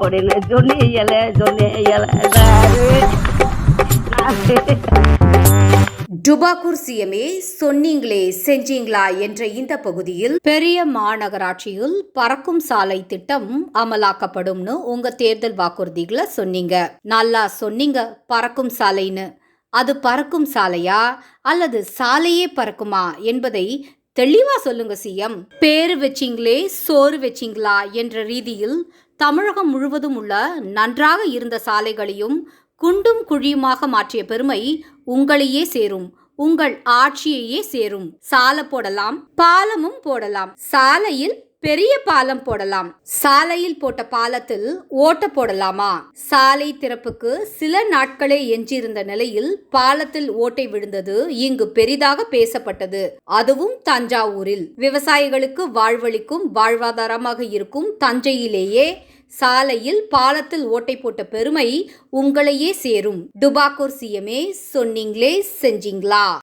அப்படின்னு சொன்னி இயல சொன்னி இயல. டுபாக்கூர் சிஎம்ஏ சொன்னீங்களே செஞ்சீங்களா என்ற இந்த பகுதியில் பெரிய மாநகராட்சியில் பறக்கும் சாலை திட்டம் அமலாக்கப்படும்னு உங்க தேர்தல் வாக்குறுதிகளை சொன்னீங்க. நல்லா சொன்னீங்க பறக்கும் சாலைன்னு. அது பறக்கும் சாலையா அல்லது சாலையே பறக்குமா என்பதை தெளிவா சொல்லுங்க சிஎம். பேரு வச்சிங்களே சோறு வச்சிங்களா என்ற ரீதியில் தமிழகம் முழுவதும் உள்ள நன்றாக இருந்த சாலைகளையும் குண்டும் குழியுமாக மாற்றிய பெருமை உங்களையே சேரும். உங்கள் ஆட்சியையே சேரும். சாலை போடலாம் பாலமும் போடலாம். சாலையில் பெரிய பாலம் போடலாம். சாலையில் போட்ட பாலத்தில் ஓட்ட போடலாமா? சாலை திறப்புக்கு சில நாட்களே எஞ்சியிருந்த நிலையில் பாலத்தில் ஓட்டை விழுந்தது இங்கு பெரிதாக பேசப்பட்டது. அதுவும் தஞ்சாவூரில். விவசாயிகளுக்கு வாழ்வளிக்கும் வாழ்வாதாரமாக இருக்கும் தஞ்சையிலேயே சாலையில் பாலத்தில் ஓட்டை போட்ட பெருமை உங்களையே சேரும். டுபாக்கூர் சிஎம்ஏ சொன்னீங்களே செஞ்சீங்களா?